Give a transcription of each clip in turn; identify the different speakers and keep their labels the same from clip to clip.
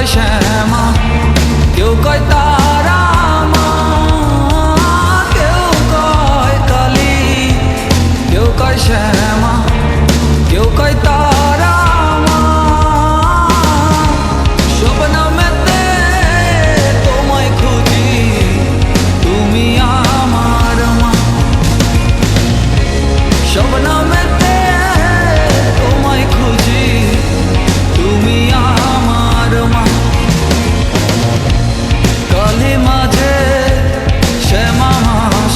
Speaker 1: i Deutschland.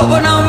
Speaker 1: তারা